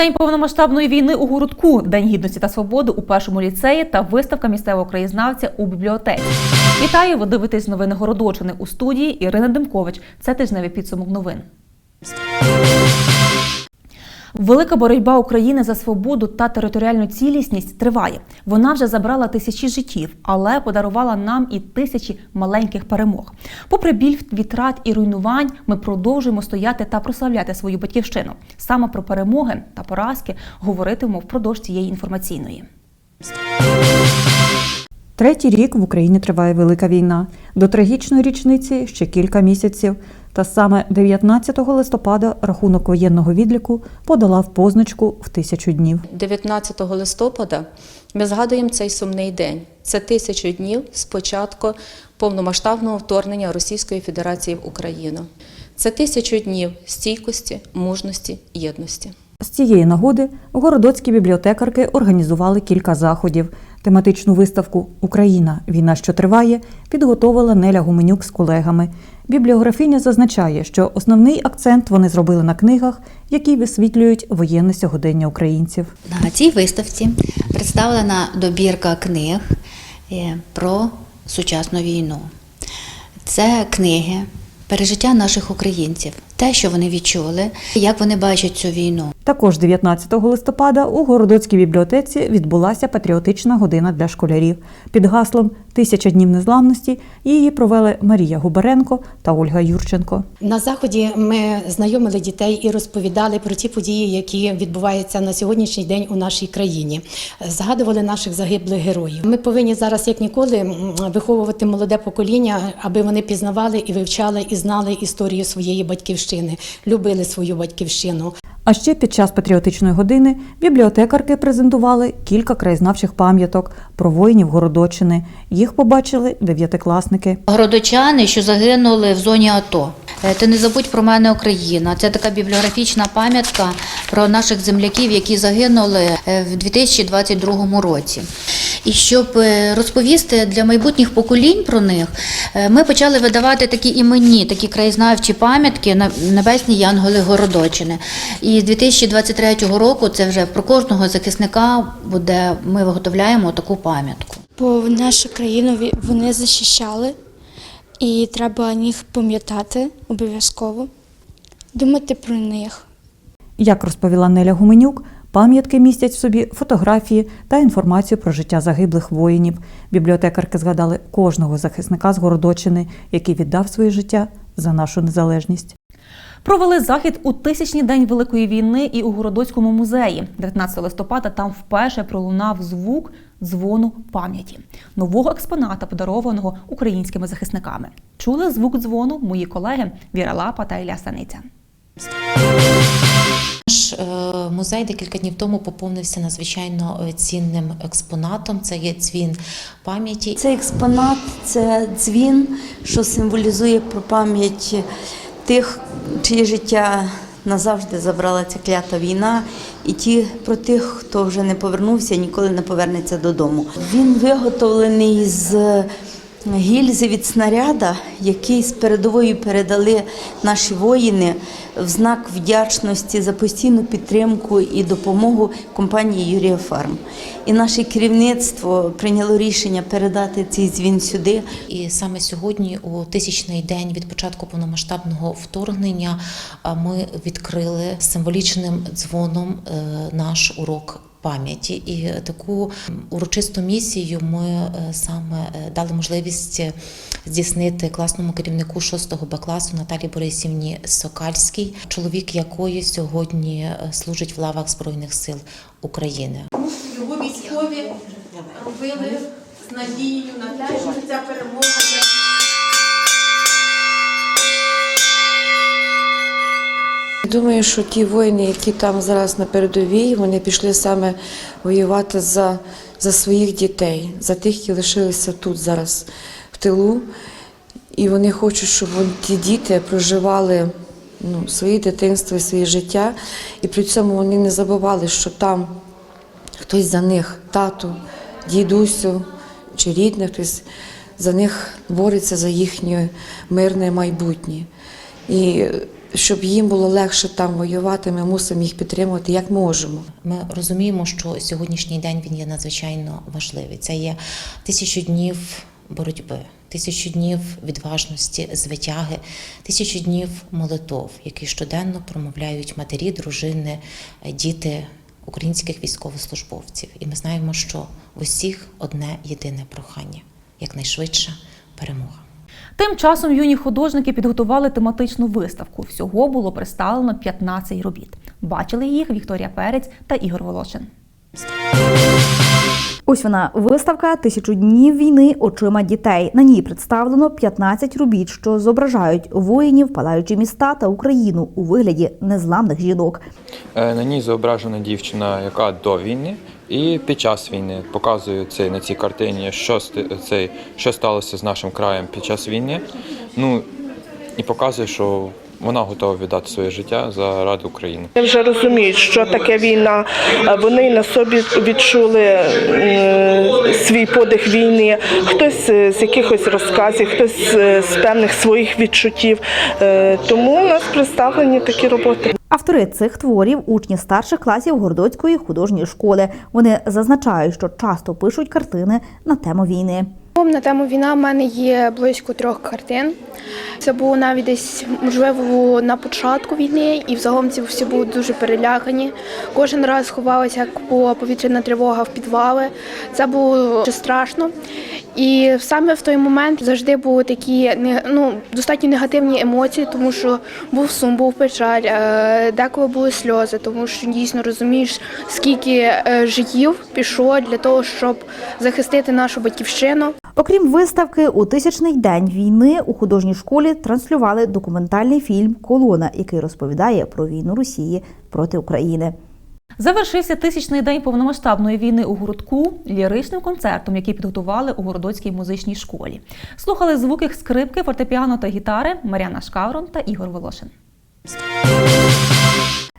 День повномасштабної війни у городку, День гідності та свободи у першому ліцеї та виставка місцевого краєзнавця у бібліотеці. Вітаю! Ви дивитесь новини Городочини у студії Ірина Демкович. Це тижневий підсумок новин. Велика боротьба України за свободу та територіальну цілісність триває. Вона вже забрала тисячі життів, але подарувала нам і тисячі маленьких перемог. Попри біль втрат і руйнувань, ми продовжуємо стояти та прославляти свою батьківщину. Саме про перемоги та поразки говоритимемо впродовж цієї інформаційної. Третій рік в Україні триває велика війна. До трагічної річниці ще кілька місяців. Та саме 19 листопада рахунок воєнного відліку подолав позначку в тисячу днів. 19 листопада ми згадуємо цей сумний день. Це тисячу днів з початку повномасштабного вторгнення Російської Федерації в Україну. Це тисячу днів стійкості, мужності, єдності. З цієї нагоди городоцькі бібліотекарки організували кілька заходів. Тематичну виставку Україна війна, що триває, підготовила Неля Гуменюк з колегами. Бібліографиня зазначає, що основний акцент вони зробили на книгах, які висвітлюють воєнне сьогодення українців. На цій виставці представлена добірка книг е, про сучасну війну. Це книги, пережиття наших українців, те, що вони відчули, як вони бачать цю війну. Також 19 листопада у Городоцькій бібліотеці відбулася патріотична година для школярів. Під гаслом Тисяча днів незламності її провели Марія Губаренко та Ольга Юрченко. На заході ми знайомили дітей і розповідали про ті події, які відбуваються на сьогоднішній день у нашій країні. Згадували наших загиблих героїв. Ми повинні зараз, як ніколи, виховувати молоде покоління, аби вони пізнавали і вивчали і знали історію своєї батьківщини, любили свою батьківщину. А ще під час патріотичної години бібліотекарки презентували кілька краєзнавчих пам'яток про воїнів Городочини. Їх побачили дев'ятикласники. Городочани, що загинули в зоні АТО. Е, Ти не забудь про мене Україна. Це така бібліографічна пам'ятка про наших земляків, які загинули е, в 2022 році. І щоб е, розповісти для майбутніх поколінь про них, ми почали видавати такі іменні, такі краєзнавчі пам'ятки на небесні Янголи Городочини. І з 2023 року це вже про кожного захисника буде. Ми виготовляємо таку пам'ятку. бо нашу країну вони захищали, і треба їх пам'ятати обов'язково, думати про них. Як розповіла Неля Гуменюк, пам'ятки містять в собі фотографії та інформацію про життя загиблих воїнів. Бібліотекарки згадали кожного захисника з Городочини, який віддав своє життя за нашу незалежність. Провели захід у тисячний день Великої війни і у Городоцькому музеї. 19 листопада там вперше пролунав звук дзвону пам'яті нового експоната, подарованого українськими захисниками. Чули звук дзвону мої колеги Віра Лапа та Ілля Саниця. Наш е, музей декілька днів тому поповнився надзвичайно е, цінним експонатом. Це є дзвін пам'яті. Цей експонат це дзвін, що символізує про пам'ять тих, чиє життя назавжди забрала ця клята війна, і ті про тих, хто вже не повернувся, ніколи не повернеться додому. Він виготовлений з гільзи від снаряда, який з передової передали наші воїни в знак вдячності за постійну підтримку і допомогу компанії Юрія Фарм. І наше керівництво прийняло рішення передати цей дзвін сюди. І саме сьогодні, у тисячний день від початку повномасштабного вторгнення, ми відкрили символічним дзвоном е, наш урок. Пам'яті і таку урочисту місію ми е, саме е, дали можливість здійснити класному керівнику 6 Б класу Наталі Борисівні Сокальській, чоловік якої сьогодні е, служить в лавах Збройних сил України. Його військові робили з надією на те, що ця перемога. Думаю, що ті воїни, які там зараз на передовій, вони пішли саме воювати за, за своїх дітей, за тих, які лишилися тут зараз в тилу. І вони хочуть, щоб ті діти проживали ну, своє дитинство і своє життя, і при цьому вони не забували, що там хтось за них, тату, дідусю чи рідне, хтось за них бореться за їхнє мирне майбутнє. І щоб їм було легше там воювати, ми мусимо їх підтримувати як можемо. Ми розуміємо, що сьогоднішній день він є надзвичайно важливий. Це є тисячу днів боротьби, тисячу днів відважності, звитяги, тисячу днів молитов, які щоденно промовляють матері, дружини, діти українських військовослужбовців. І ми знаємо, що в усіх одне єдине прохання якнайшвидша перемога. Тим часом юні художники підготували тематичну виставку. Всього було представлено 15 робіт. Бачили їх Вікторія Перець та Ігор Волошин. Ось вона виставка Тисячу днів війни очима дітей. На ній представлено 15 робіт, що зображають воїнів, палаючі міста та Україну у вигляді незламних жінок. Е, На ній зображена дівчина, яка до війни і під час війни показує це на цій картині, що цей, що сталося з нашим краєм під час війни. Ну і показує, що вона готова віддати своє життя заради України. Вони вже розуміють, що таке війна. Вони на собі відчули е, свій подих війни. Хтось е, з якихось розказів, хтось е, з певних своїх відчуттів. Тому у нас представлені такі роботи. Автори цих творів учні старших класів Гордоцької художньої школи. Вони зазначають, що часто пишуть картини на тему війни. На тему війна в мене є близько трьох картин. Це було навіть десь можливо на початку війни, і взагалом ці всі були дуже перелякані. Кожен раз ховалася як була повітряна тривога в підвали. Це було дуже страшно. І саме в той момент завжди були такі ну, достатньо негативні емоції, тому що був сум, був печаль, е, деколи були сльози, тому що дійсно розумієш, скільки е, життів пішло для того, щоб захистити нашу батьківщину. Окрім виставки, у тисячний день війни у художній школі транслювали документальний фільм Колона, який розповідає про війну Росії проти України. Завершився тисячний день повномасштабної війни у Городку ліричним концертом, який підготували у Городоцькій музичній школі. Слухали звуки скрипки, фортепіано та гітари Мар'яна Шкаврон та Ігор Волошин.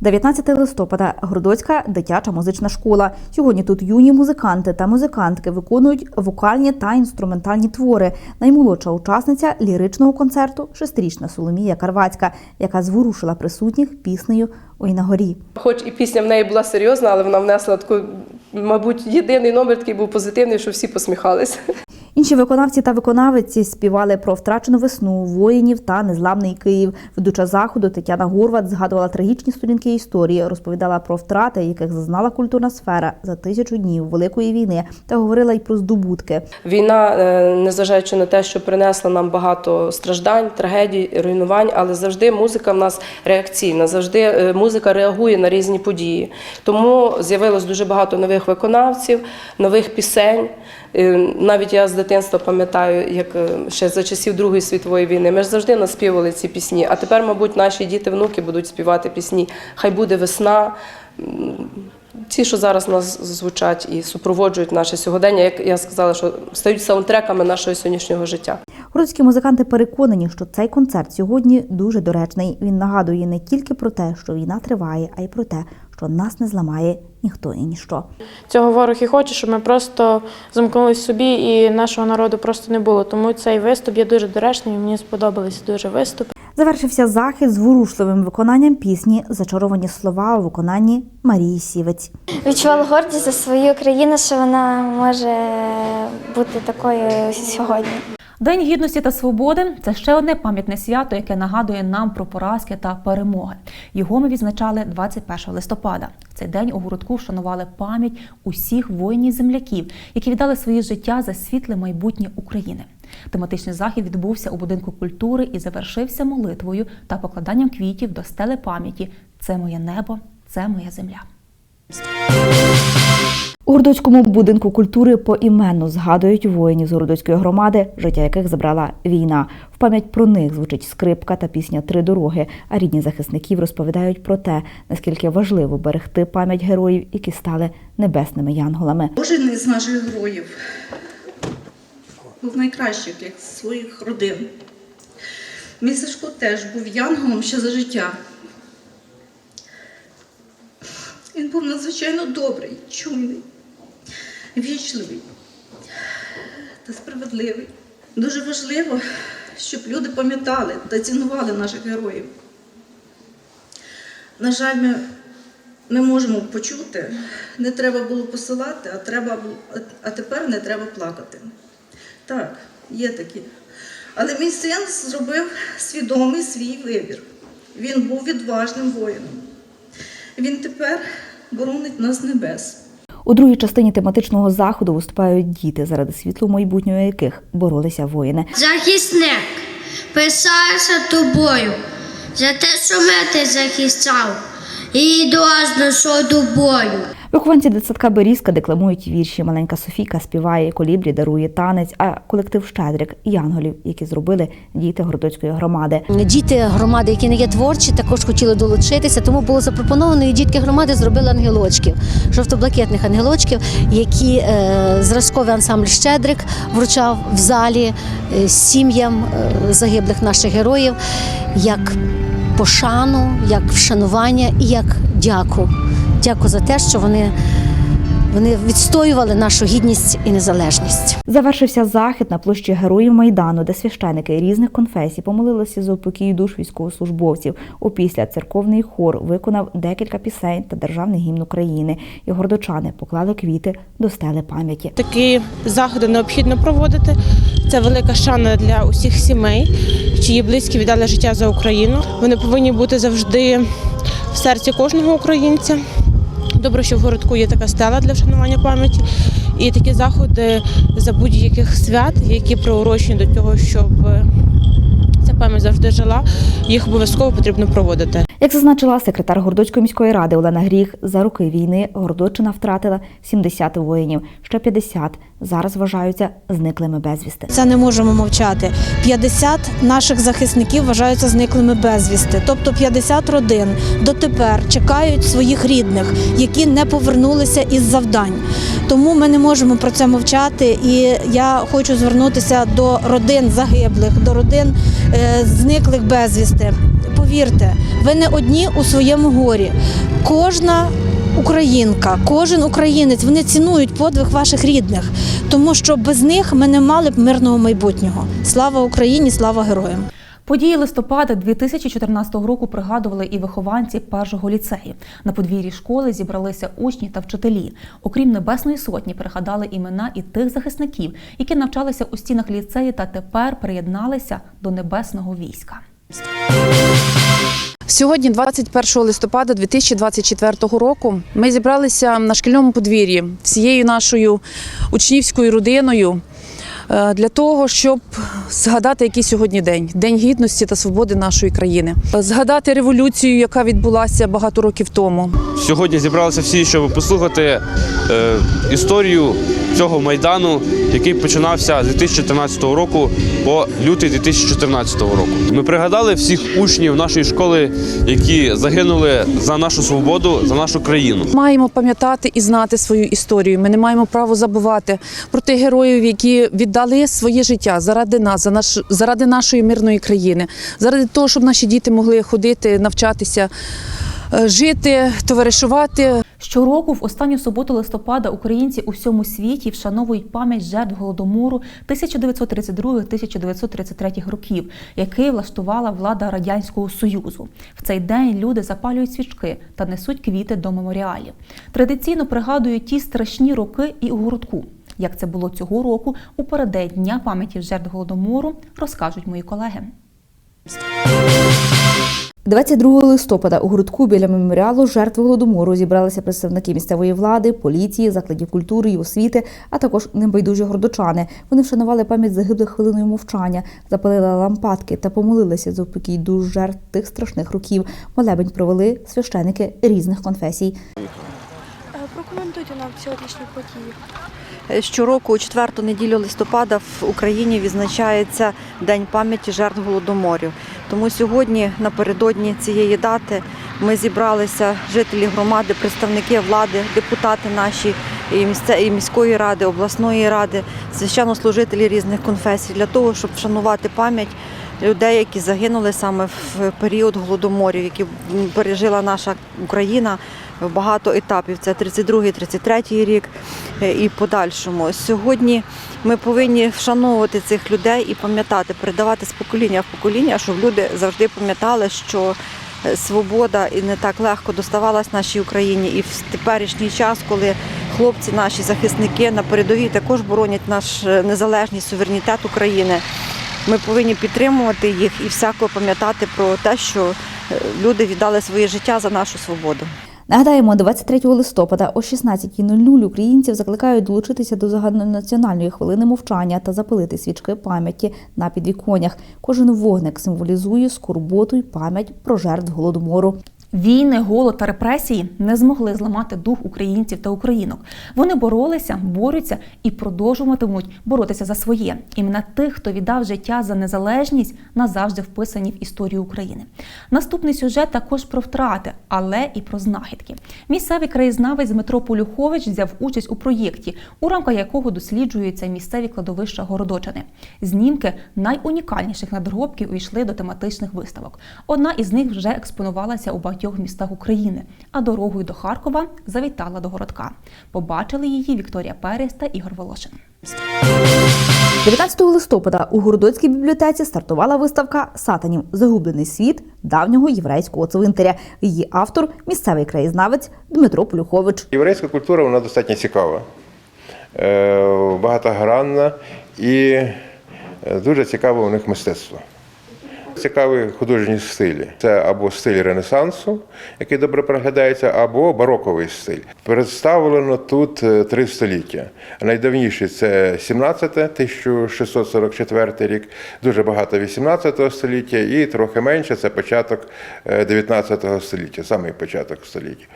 19 листопада Городоцька дитяча музична школа. Сьогодні тут юні музиканти та музикантки виконують вокальні та інструментальні твори. Наймолодша учасниця ліричного концерту шестирічна Соломія Карвацька, яка зворушила присутніх піснею Ой на горі. Хоч і пісня в неї була серйозна, але вона внесла таку, мабуть, єдиний номер такий був позитивний, що всі посміхалися. Інші виконавці та виконавиці співали про втрачену весну, воїнів та незламний Київ. Ведуча заходу Тетяна Горват згадувала трагічні сторінки історії, розповідала про втрати, яких зазнала культурна сфера за тисячу днів Великої війни, та говорила й про здобутки. Війна, е, незважаючи на те, що принесла нам багато страждань, трагедій, руйнувань, але завжди музика в нас реакційна, завжди е, музика реагує на різні події. Тому з'явилось дуже багато нових виконавців, нових пісень. Е, Навіть я з дитинства пам'ятаю, як е, ще за часів Другої світової війни, ми ж завжди наспівали ці пісні. А тепер, мабуть, наші діти, внуки будуть співати пісні Хай буде весна. Ті, що зараз нас звучать і супроводжують наше сьогодення, як я сказала, що стають саундтреками нашого сьогоднішнього життя. Городські музиканти переконані, що цей концерт сьогодні дуже доречний. Він нагадує не тільки про те, що війна триває, а й про те, що нас не зламає ніхто і ніщо. Цього ворог і хоче, щоб ми просто замкнулись собі і нашого народу просто не було. Тому цей виступ є дуже доречний. і Мені сподобалися дуже виступи. Завершився захід з ворушливим виконанням пісні Зачаровані слова у виконанні Марії Сівець. Відчувала гордість за свою країну, що вона може бути такою сьогодні. День гідності та свободи це ще одне пам'ятне свято, яке нагадує нам про поразки та перемоги. Його ми відзначали 21 листопада. В цей день у городку вшанували пам'ять усіх воїнів земляків, які віддали своє життя за світле майбутнє України. Тематичний захід відбувся у будинку культури і завершився молитвою та покладанням квітів до стели пам'яті Це моє небо, це моя земля. У Городоцькому будинку культури поіменно згадують воїнів з Городоцької громади, життя яких забрала війна. В пам'ять про них звучить скрипка та пісня Три дороги. А рідні захисників розповідають про те, наскільки важливо берегти пам'ять героїв, які стали небесними янголами. Кожен із наших героїв був найкращих як своїх родин. Мій Сашко теж був янголом ще за життя. Він був надзвичайно добрий, чуйний, вічливий та справедливий. Дуже важливо, щоб люди пам'ятали та цінували наших героїв. на жаль, ми не можемо почути. Не треба було посилати, а, треба, а тепер не треба плакати. Так, є такі. Але мій син зробив свідомий свій вибір. Він був відважним воїном. Він тепер боронить нас небес. У другій частині тематичного заходу виступають діти, заради світлого майбутнього яких боролися воїни. Захисник, писався тобою за те, що мене ти захищав і доазно, що до бою. Вихованці дитсадка Берізка декламують вірші. Маленька Софійка співає, коліблі дарує танець, а колектив Щедрик Янголів, які зробили діти Городоцької громади. Діти громади, які не є творчі, також хотіли долучитися, тому було запропоновано, і дітки громади зробили ангелочків, жовто-блакитних ангелочків, які е, зразковий ансамбль Щедрик вручав в залі е, сім'ям е, загиблих наших героїв як пошану, як вшанування і як дяку. Дяку за те, що вони, вони відстоювали нашу гідність і незалежність. Завершився захід на площі Героїв Майдану, де священики різних конфесій помолилися за упокій душ військовослужбовців. Опісля церковний хор виконав декілька пісень та державний гімн України. І гордочани поклали квіти до стели пам'яті. Такі заходи необхідно проводити. Це велика шана для усіх сімей, чиї близькі віддали життя за Україну. Вони повинні бути завжди в серці кожного українця. Добре, що в городку є така стела для вшанування пам'яті. І такі заходи за будь-яких свят, які приурочені до того, щоб ця пам'ять завжди жила, їх обов'язково потрібно проводити. Як зазначила секретар Гордоцької міської ради Олена Гріх, за роки війни Гордочина втратила 70 воїнів, ще 50 зараз вважаються зниклими безвісти. Це не можемо мовчати. 50 наших захисників вважаються зниклими безвісти. Тобто 50 родин дотепер чекають своїх рідних, які не повернулися із завдань. Тому ми не можемо про це мовчати. І я хочу звернутися до родин загиблих, до родин е, зниклих безвісти. Повірте, ви не одні у своєму горі. Кожна українка, кожен українець вони цінують подвиг ваших рідних, тому що без них ми не мали б мирного майбутнього. Слава Україні, слава героям! Події листопада 2014 року пригадували і вихованці першого ліцею. На подвір'ї школи зібралися учні та вчителі. Окрім Небесної сотні, пригадали імена і тих захисників, які навчалися у стінах ліцею та тепер приєдналися до небесного війська. Сьогодні, 21 листопада 2024 року, ми зібралися на шкільному подвір'ї всією нашою учнівською родиною е, для того, щоб згадати, який сьогодні день день гідності та свободи нашої країни, згадати революцію, яка відбулася багато років тому. Сьогодні зібралися всі, щоб послухати е, історію цього майдану, який починався з 2014 року по лютий 2014 року. Ми пригадали всіх учнів нашої школи, які загинули за нашу свободу, за нашу країну. Маємо пам'ятати і знати свою історію. Ми не маємо права забувати про тих героїв, які віддали своє життя заради нас, за наш заради нашої мирної країни, заради того, щоб наші діти могли ходити, навчатися, е, жити, товаришувати. Щороку в останню суботу листопада українці у всьому світі вшановують пам'ять жертв голодомору 1932-1933 років, який влаштувала влада радянського союзу. В цей день люди запалюють свічки та несуть квіти до меморіалів. Традиційно пригадують ті страшні роки і у городку. Як це було цього року у переддень Дня пам'яті жертв голодомору, розкажуть мої колеги. 22 листопада у городку біля меморіалу жертв голодомору зібралися представники місцевої влади, поліції, закладів культури і освіти, а також небайдужі гордочани. Вони вшанували пам'ять загиблих хвилиною мовчання, запалили лампадки та помолилися за упокій душ жертв тих страшних років. Молебень провели священики різних конфесій. Прокоментуйте нам сьогоднішні події. Щороку, у четверту неділю листопада, в Україні відзначається День пам'яті жертв голодоморів. Тому сьогодні, напередодні цієї дати, ми зібралися жителі громади, представники влади, депутати наші і міської ради, обласної ради, священнослужителі різних конфесій для того, щоб вшанувати пам'ять людей, які загинули саме в період голодоморів, які пережила наша Україна в багато етапів. Це 32-й, 33-й рік е, і подальшому. Сьогодні ми повинні вшановувати цих людей і пам'ятати, передавати з покоління в покоління, щоб люди завжди пам'ятали, що е, свобода і не так легко доставалась нашій Україні. І в теперішній час, коли хлопці, наші захисники на передовій також боронять наш е, незалежність, суверенітет України. Ми повинні підтримувати їх і всяко пам'ятати про те, що е, люди віддали своє життя за нашу свободу. Нагадаємо, 23 листопада о 16.00 українців закликають долучитися до загальнонаціональної хвилини мовчання та запалити свічки пам'яті на підвіконнях. Кожен вогник символізує скорботу й пам'ять про жертв голодомору. Війни, голод та репресії не змогли зламати дух українців та українок. Вони боролися, борються і продовжуватимуть боротися за своє. Імена тих, хто віддав життя за незалежність, назавжди вписані в історію України. Наступний сюжет також про втрати, але і про знахідки. Місцевий краєзнавець Дмитро Полюхович взяв участь у проєкті, у рамках якого досліджуються місцеві кладовища Городочини. Знімки найунікальніших надгробків увійшли до тематичних виставок. Одна із них вже експонувалася у багатьох містах України, а дорогою до Харкова завітала до городка. Побачили її Вікторія Перес та Ігор Волошин. 19 листопада у Городоцькій бібліотеці стартувала виставка Сатанів Загублений світ давнього єврейського цвинтаря. Її автор місцевий краєзнавець Дмитро Полюхович. Єврейська культура вона достатньо цікава, е, багатогранна і е, дуже цікаве у них мистецтво. Цікаві художні стилі. Це або стиль Ренесансу, який добре проглядається, або бароковий стиль. Представлено тут е, три століття. Найдавніший це 17, 1644 рік, дуже багато 18 століття, і трохи менше це початок е, 19 століття, самий початок століття.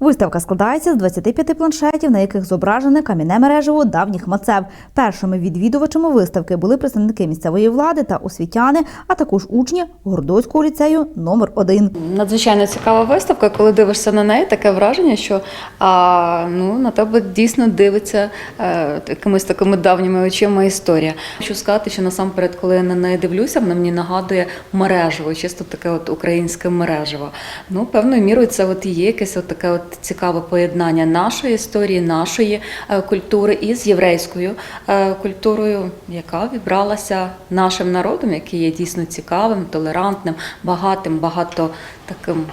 Виставка складається з 25 планшетів, на яких зображене кам'яне мережево давніх мацев. Першими відвідувачами виставки були представники місцевої влади та освітяни, а також учні Гордоцького ліцею номер 1 Надзвичайно цікава виставка. Коли дивишся на неї, таке враження, що а, ну, на тебе дійсно дивиться е, якимись такими давніми очима історія. Хочу сказати, що насамперед, коли я на неї дивлюся, вона мені нагадує мережево, чисто таке от українське мережево. Ну, певною мірою, це от є якесь от таке от цікаве поєднання нашої історії, нашої е, культури із єврейською е, культурою, яка вібралася нашим народом, який є дійсно цікавим, толерантним, багатим, багато таким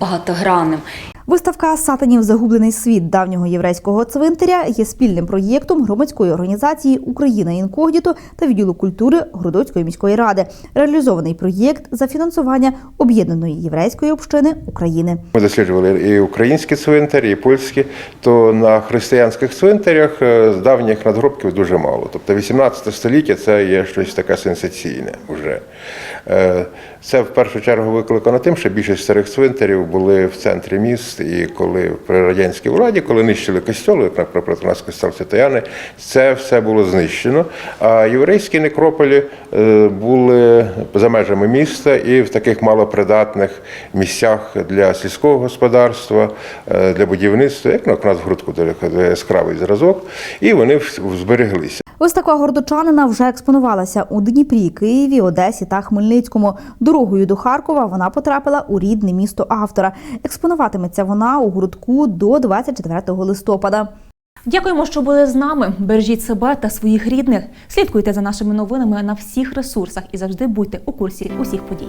багатогранним. Виставка Сатанів Загублений світ давнього єврейського цвинтаря є спільним проєктом громадської організації Україна інкогніто та відділу культури Городоцької міської ради. Реалізований проєкт за фінансування об'єднаної єврейської общини України. Ми досліджували і українські цвинтарі, і польські, то на християнських цвинтарях е, давніх надгробків дуже мало. Тобто 18 століття це є щось таке сенсаційне вже. Е, Це в першу чергу викликано тим, що більшість старих цвинтарів були в центрі міст, і коли при радянській владі, коли нищили костьоли, як, наприклад, у нас костел Святояни, це все було знищено. А єврейські некрополі е, були за межами міста і в таких малопридатних місцях для сільського господарства, е, для будівництва, як у нас в грудку яскравий зразок, і вони збереглися. Виставка гордочанина вже експонувалася у Дніпрі, Києві, Одесі та Хмельницькому. Дорогою до Харкова вона потрапила у рідне місто автора. Експонуватиметься вона у городку до 24 листопада. Дякуємо, що були з нами. Бережіть себе та своїх рідних. Слідкуйте за нашими новинами на всіх ресурсах і завжди будьте у курсі усіх подій.